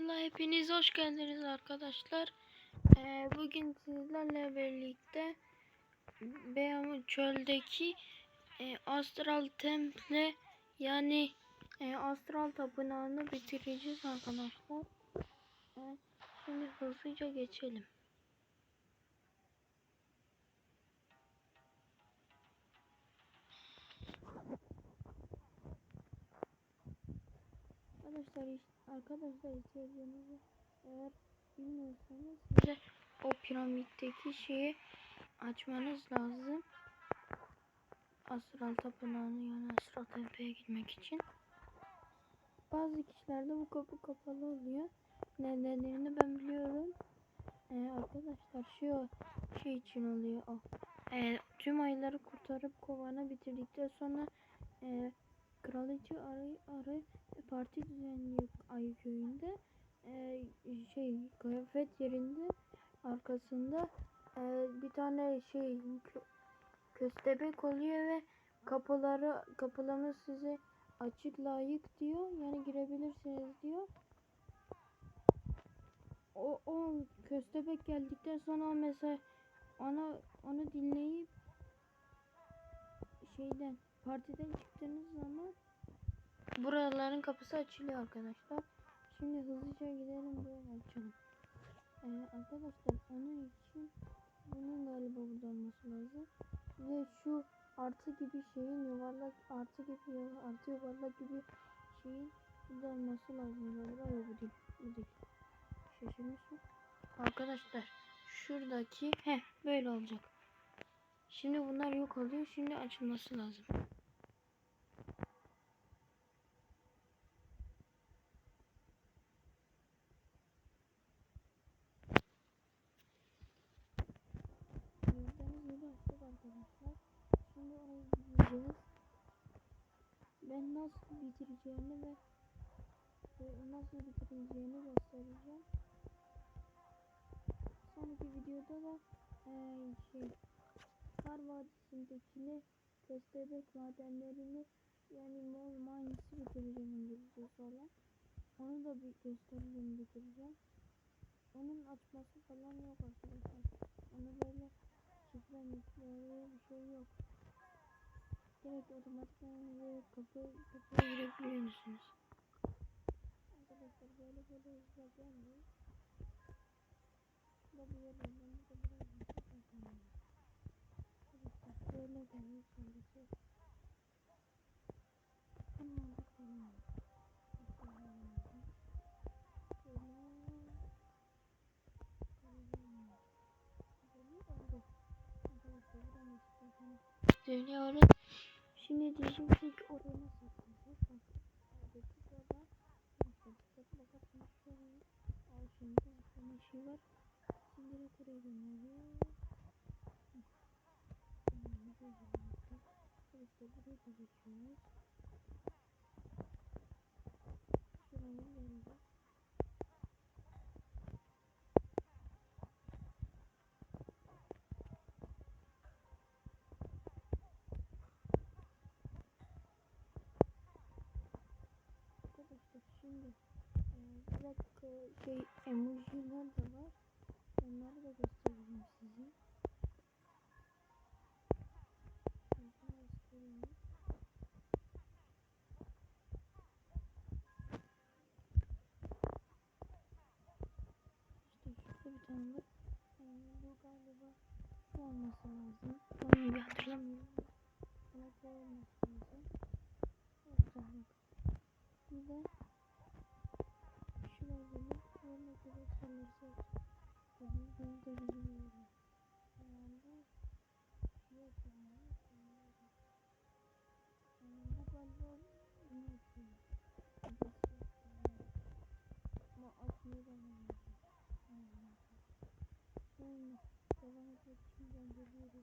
Kanala hepiniz hoş geldiniz arkadaşlar. Ee, bugün sizlerle birlikte Beyaz çöldeki e, Astral Temple yani e, Astral Tapınağı'nı bitireceğiz arkadaşlar. E, şimdi hızlıca geçelim. Arkadaşlar iş- arkadaşlar ihtiyacınızı eğer bilmiyorsanız size o piramitteki şeyi açmanız lazım. Astral tapınağını yani astral tepeye gitmek için. Bazı kişilerde bu kapı kapalı oluyor. Nedenlerini ben biliyorum. Ee, arkadaşlar şu şey için oluyor o. Ee, tüm ayları kurtarıp kovanı bitirdikten sonra e, kraliçe arı arı parti düzenliyor Ay köyünde. Ee, şey kıyafet yerinde arkasında e, bir tane şey kö- köstebek oluyor ve kapıları kapılarımız size açık layık diyor. Yani girebilirsiniz diyor. O, o köstebek geldikten sonra mesela ona onu dinleyip şeyden partiden çıktığınız zaman buraların kapısı açılıyor arkadaşlar. Şimdi hızlıca gidelim böyle açalım. Ee, arkadaşlar onun için bunun galiba burada olması lazım. Ve şu artı gibi şeyin yuvarlak artı gibi artı yuvarlak gibi şeyin burada olması lazım galiba. Yok bu değil. Bu değil. Şaşırmışım. Arkadaşlar şuradaki he böyle olacak. Şimdi bunlar yok oluyor. Şimdi açılması lazım. Yüzleriniz yedi açtık arkadaşlar. Şimdi oraya gideceğiz. Ben nasıl bitireceğimi ve ve nasıl bitirileceğini göstereceğim. Sonraki videoda da eee şey Kar Vadisi'ndekini köstebek madenlerini yani mol mines'i bitireceğim İngilizcesi olan. Onu da bir göstereceğim bitireceğim. Onun açması falan yok arkadaşlar. Onu böyle şifre mitle bir şey yok. Direkt otomatikman böyle kapı kapıya girebiliyor musunuz? Arkadaşlar böyle böyle hızla gelmiyor. Bu da bir yer olmalı. Bu da biraz. Arkadaşlar böyle geliyor. Bunlar da kalıyor. Dönüyoruz. Şimdi diyeceğim ki oraya nasıl. Al şimdi. Atlama şey var. Şimdi direkt oraya dönüyoruz. Arkadaşlar buraya da geçiyoruz. Şuraya geleceğiz. Arkadaşlar şimdi e, bir dakika şey emojiler de var. Onları da göstereceğim size. İşte şurada bir tane var. Yani bu galiba olması lazım. Onu bir hatırlamıyorum. Ama olması lazım. Evet, tamam. Bir de şuraya gelip yerine göre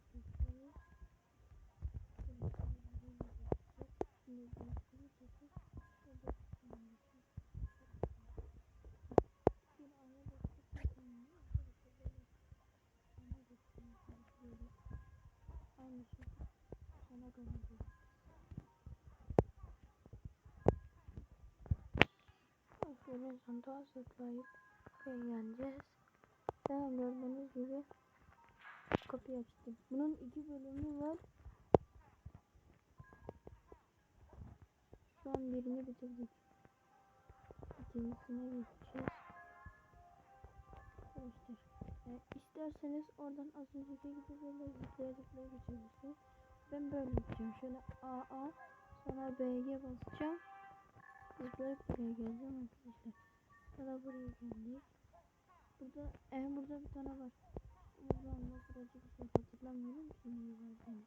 dönüşü sona dönüşü. Günün sonunda zıplayıp eğleneceğiz. Ben gördüğünüz gibi kapıyı açtım. Bunun iki bölümü var. Şu an birini bitirdik. İkincisine geçeceğiz. Arkadaşlar e, isterseniz oradan az önceki gibi böyle zıplaya zıplaya geçebilirsiniz. Ben böyle gideceğim. Şöyle AA sonra BG basacağım. Zıplayıp buraya geleceğim arkadaşlar. Sonra buraya geldik. Burada e, burada bir tane var. Burada onda birazcık bir şey hatırlamıyorum ki neyi verdiğini.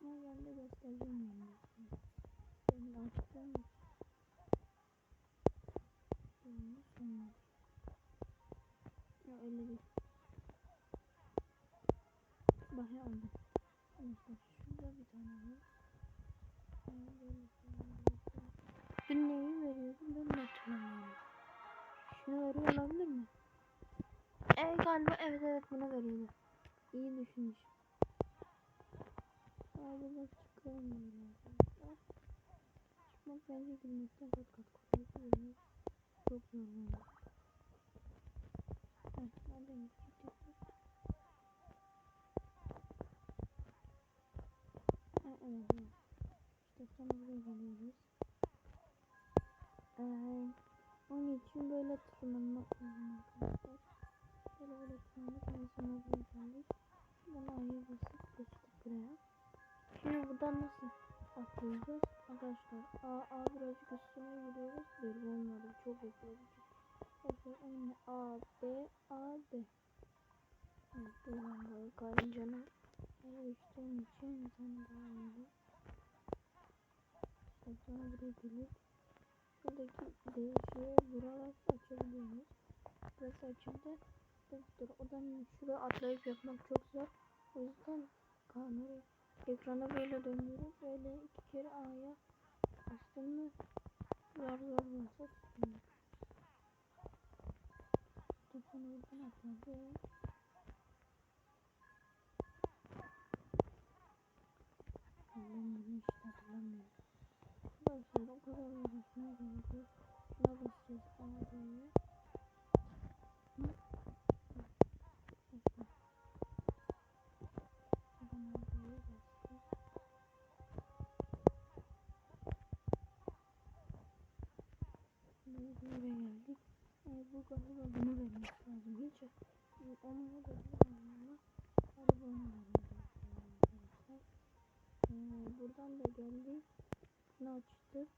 Ama ben de göstereceğim yani. Ben de açtığım için. Sonunda sonunda. Ya öyle değil. Oldu. Arkadaşlar şurada bir tane var. Dün neyi veriyordum ben hatırlamıyorum. Şunu veriyor olabilir mi? Evet galiba evet evet bunu veriyordu. İyi düşünmüş. Böyle arkadaşlar. Çıkmak bence gülmekten kat kat değil. Çok yorgunum. Heh, nereden biz? Ha, evet evet. İşte sonra geliyoruz. Ee, onun için böyle tırmanmak lazım arkadaşlar. Böyle böyle tırmanıp en sona buraya geldik. Şuradan A'ya basıp geçtik buraya. Şimdi buradan nasıl atlayacağız? Arkadaşlar A, A birazcık üstüne gidiyoruz. Bir olmadı. Çok bekledik. Arkadaşlar önüne A, B, A, B. Evet buradan böyle karıncanın yere düştüğüm için sen daha iyiydi. İşte sonra buraya gelip şuradaki değişiğe vurarak açabiliyoruz. Burası açıldı. Dur, odan şuraya atlayıp yapmak çok zor. O yüzden kamerayı ekrana böyle döndürüp böyle iki kere A'ya bastım mı zar zar varsa tutuyor. Telefonu oradan atladı. Hatırlamıyorum işte hatırlamıyorum. Arkadaşlar o kadar gerek yok. Şuna basacağız bastık. Şimdi buraya geldik. Ee, bu galiba bunu vermek lazım. Hiç onu da bilmiyorum ama galiba onu Buradan da geldik. Bunu açtık.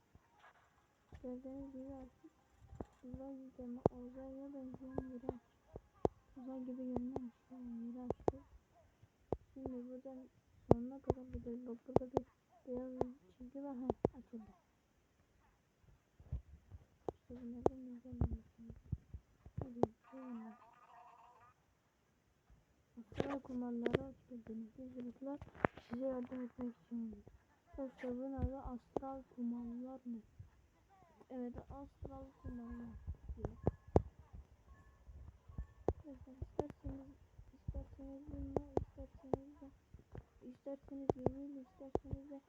Gördüğünüz gibi artık uzay deme uzaya benzeyen yeri açtık. Uzay gibi görünen işte yani yeri açtık. Şimdi buradan sonuna kadar gidiyoruz. Bak burada bir beyaz çizgi var. Ha açıldı. İşte bunlardan izlememişsiniz. Hadi yürüyelim. Astral kumarlara hoş geldiniz. Çocuklar size yardım etmek için Bunun adı astral kumarlar mı? Evet astral kumarlar diyor. Arkadaşlar isterseniz isterseniz bununla isterseniz de isterseniz yemeğiyle isterseniz de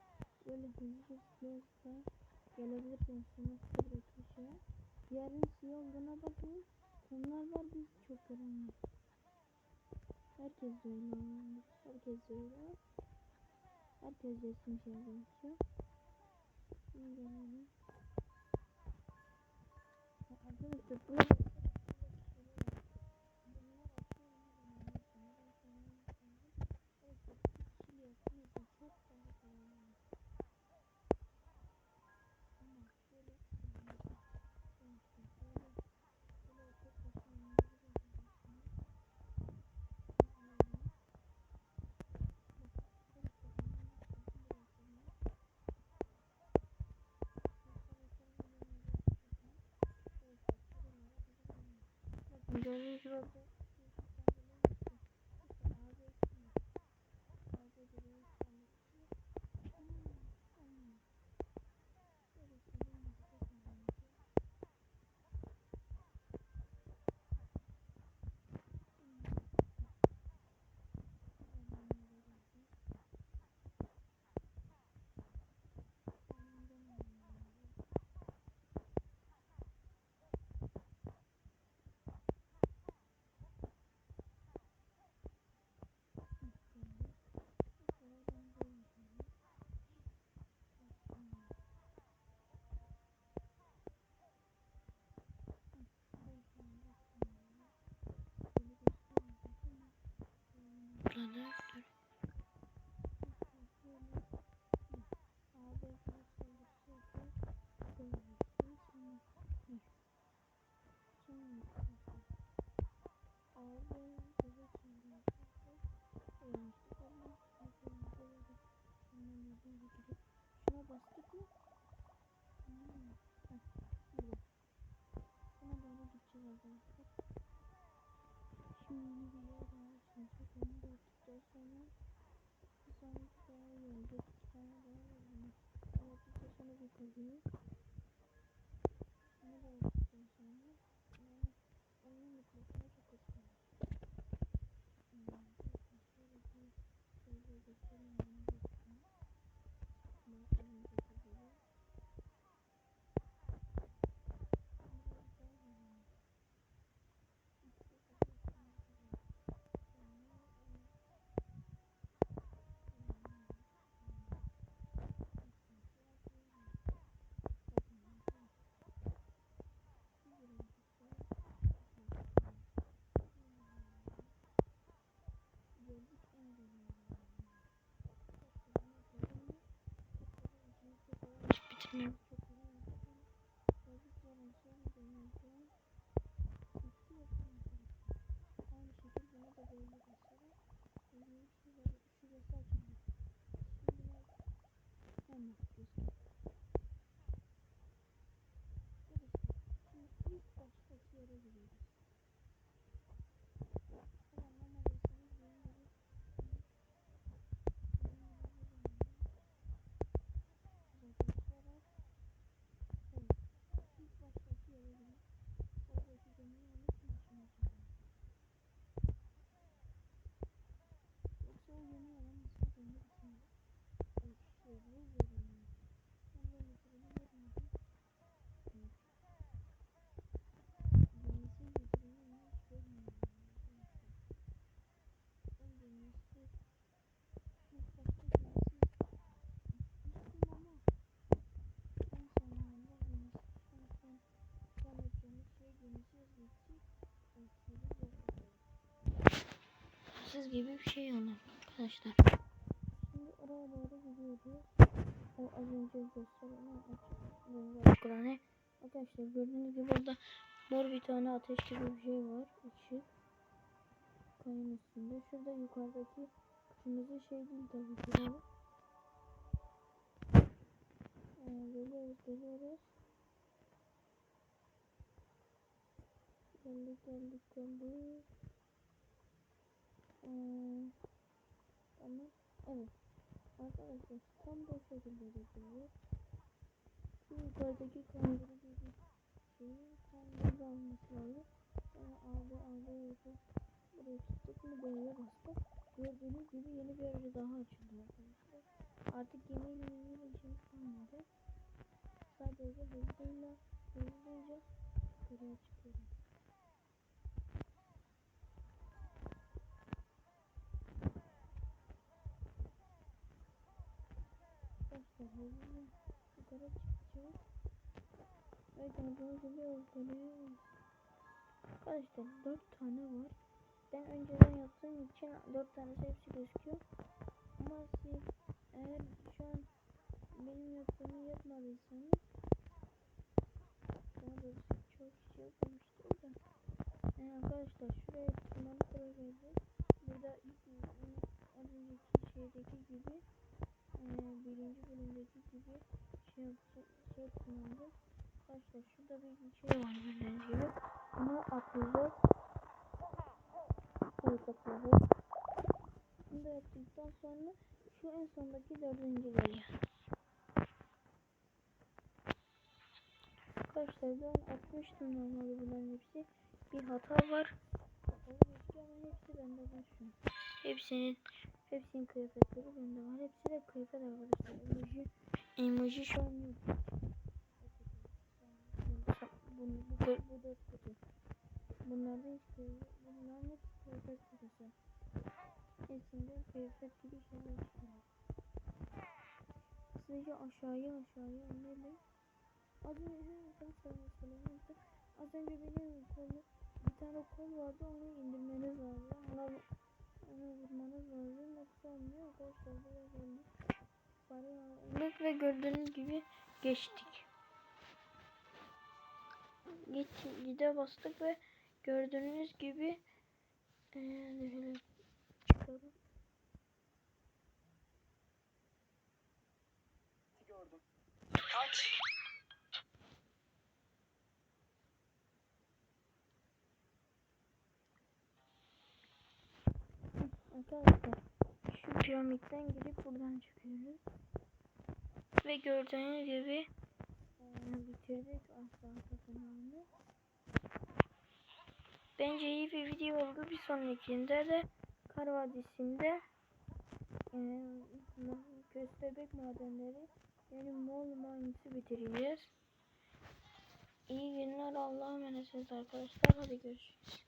böyle hızlı gelebilirsiniz. Sonra size bırakıyor şeye. Yarın siyah olduğuna bakın. Kumlar var biz çok karanlık. Herkes öyle. Herkes öyle. Herkes resim şey gerekiyor. Şimdi gelelim. Ya Arkadaşlar bunu Bunlar açıyor mu ben anlatayım. Ben sana anlatayım. Evet, kişili yapınca çok daha kolay olur. Ama şöyle anlatayım. Ben işte şöyle şöyle tek başına oynayabilirsiniz. Bunu alalım. Bak arkadaşlar bunun nasıl böyle yapalım. Bakın gördüğünüz gibi orada içine çok Siz gibi bir şey oldu arkadaşlar. Şimdi oraya doğru gidiyoruz. O az önce gösterilen açık. Arkadaşlar gördüğünüz gibi orada mor bir tane ateş gibi bir şey var. Işık. Kayın üstünde. Şurada yukarıdaki kırmızı şey değil tabii ki. Yani. Ee, geliyoruz geliyoruz. Geldik geldik geldik. Ee, tamam. Evet. Arkadaşlar tam bu şekilde yapılıyor. Şu yukarıdaki kanguru gibi şeyi kanguru alması lazım. Sonra aldı aldı yapıp buraya tuttuk mu D'ye bastık. Gördüğünüz gibi yeni bir aracı daha açıldı arkadaşlar. Artık gemiyle ilgili işimiz kalmadı. Sadece hızlıyla hızlıca yukarıya çıkıyoruz. Yukarı çıkacağız. Ve gördüğünüz gibi Arkadaşlar 4 tane var. Ben önceden yaptığım için 4 tanesi hepsi gözüküyor. Ama siz eğer şu an benim yaptığımı yapmadıysanız daha doğrusu çok kişi yapmamıştır da yani arkadaşlar şuraya tırmanı koyacağız. Burada ilk az önceki şeydeki gibi e, birinci bölümdeki gibi şey şey tırmandık. Arkadaşlar şurada bir şey var bildiğiniz gibi. Bunu atlayacağız. Evet atlayacağız. Bunu da yaptıktan sonra şu en sondaki dördüncü geliyor. Arkadaşlar ben atmıştım normalde bunların hepsi. Bir hata var. Hepsi bende var şu. Hepsinin hepsinin kıyafetleri bende var. Hepsi de kıyafet arkadaşlar. Emoji, şu an yok. Bu, bu, bu, bu dört kutu. Bunlarda hiç kıyafet, bunların hepsi kıyafet kutusu. Hepsinde kıyafet gibi şeyler çıkıyor. Hızlıca aşağıya aşağıya inelim. Az önce sen sana söylemiştim. Az önce benim kolu bir tane kol vardı onu indirmeniz lazım. Ona onu vurmanız lazım. Yoksa olmuyor arkadaşlar. Buraya geldik. Aldık ve gördüğünüz gibi geçtik. Geç, gide bastık ve gördüğünüz gibi ee, çıkalım. gördüm. Kaç. Arkadaşlar piramitten girip buradan çıkıyoruz. Ve gördüğünüz gibi e, bitirdik aslan tapınağını. Bence iyi bir video oldu. Bir sonrakinde de Kar Vadisi'nde e, köstebek madenleri yani mol madenisi bitireceğiz. İyi günler Allah'a emanetsiniz arkadaşlar. Hadi görüşürüz.